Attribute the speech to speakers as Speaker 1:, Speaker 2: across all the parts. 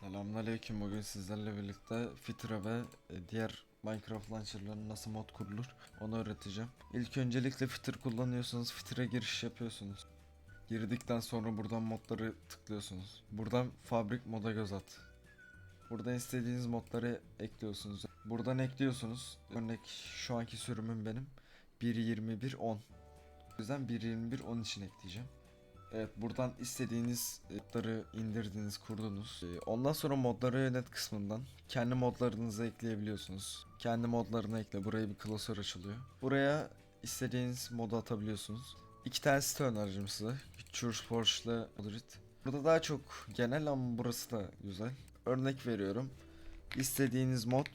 Speaker 1: Selamünaleyküm. Bugün sizlerle birlikte Fitra ve e, diğer Minecraft launcher'larının nasıl mod kurulur onu öğreteceğim. İlk öncelikle Fitr kullanıyorsanız Fitr'e giriş yapıyorsunuz. Girdikten sonra buradan modları tıklıyorsunuz. Buradan fabrik moda göz at. Buradan istediğiniz modları ekliyorsunuz. Buradan ekliyorsunuz. Örnek şu anki sürümüm benim 1.21.10. O yüzden 1.21.10 için ekleyeceğim. Evet buradan istediğiniz modları indirdiniz, kurdunuz. Ee, Ondan sonra modları yönet kısmından kendi modlarınızı ekleyebiliyorsunuz. Kendi modlarını ekle. Buraya bir klasör açılıyor. Buraya istediğiniz modu atabiliyorsunuz. İki tane site önereceğim size. Choose Porsche ile Madrid. Burada daha çok genel ama burası da güzel. Örnek veriyorum. İstediğiniz mod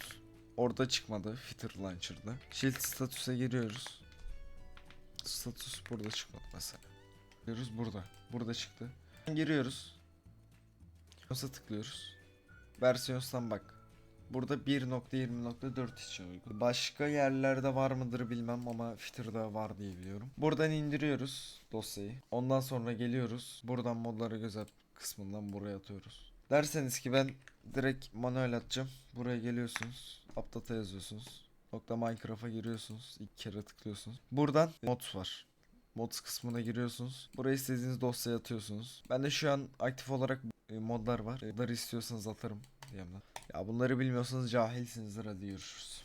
Speaker 1: orada çıkmadı. Fitter Launcher'da. Shield statüse giriyoruz. Status burada çıkmadı mesela. Giriyoruz burada. Burada çıktı. Giriyoruz. Versiyonsa tıklıyoruz. Versiyonstan bak. Burada 1.20.4 için uygun. Başka yerlerde var mıdır bilmem ama Fitter'da var diye biliyorum. Buradan indiriyoruz dosyayı. Ondan sonra geliyoruz. Buradan modları göz kısmından buraya atıyoruz. Derseniz ki ben direkt manuel atacağım. Buraya geliyorsunuz. Update yazıyorsunuz. Nokta Minecraft'a giriyorsunuz. İlk kere tıklıyorsunuz. Buradan mods var. Mods kısmına giriyorsunuz. Buraya istediğiniz dosyayı atıyorsunuz. Ben de şu an aktif olarak e, modlar var. E, Bunları istiyorsanız atarım. Ya bunları bilmiyorsanız cahilsinizdir hadi görüşürüz.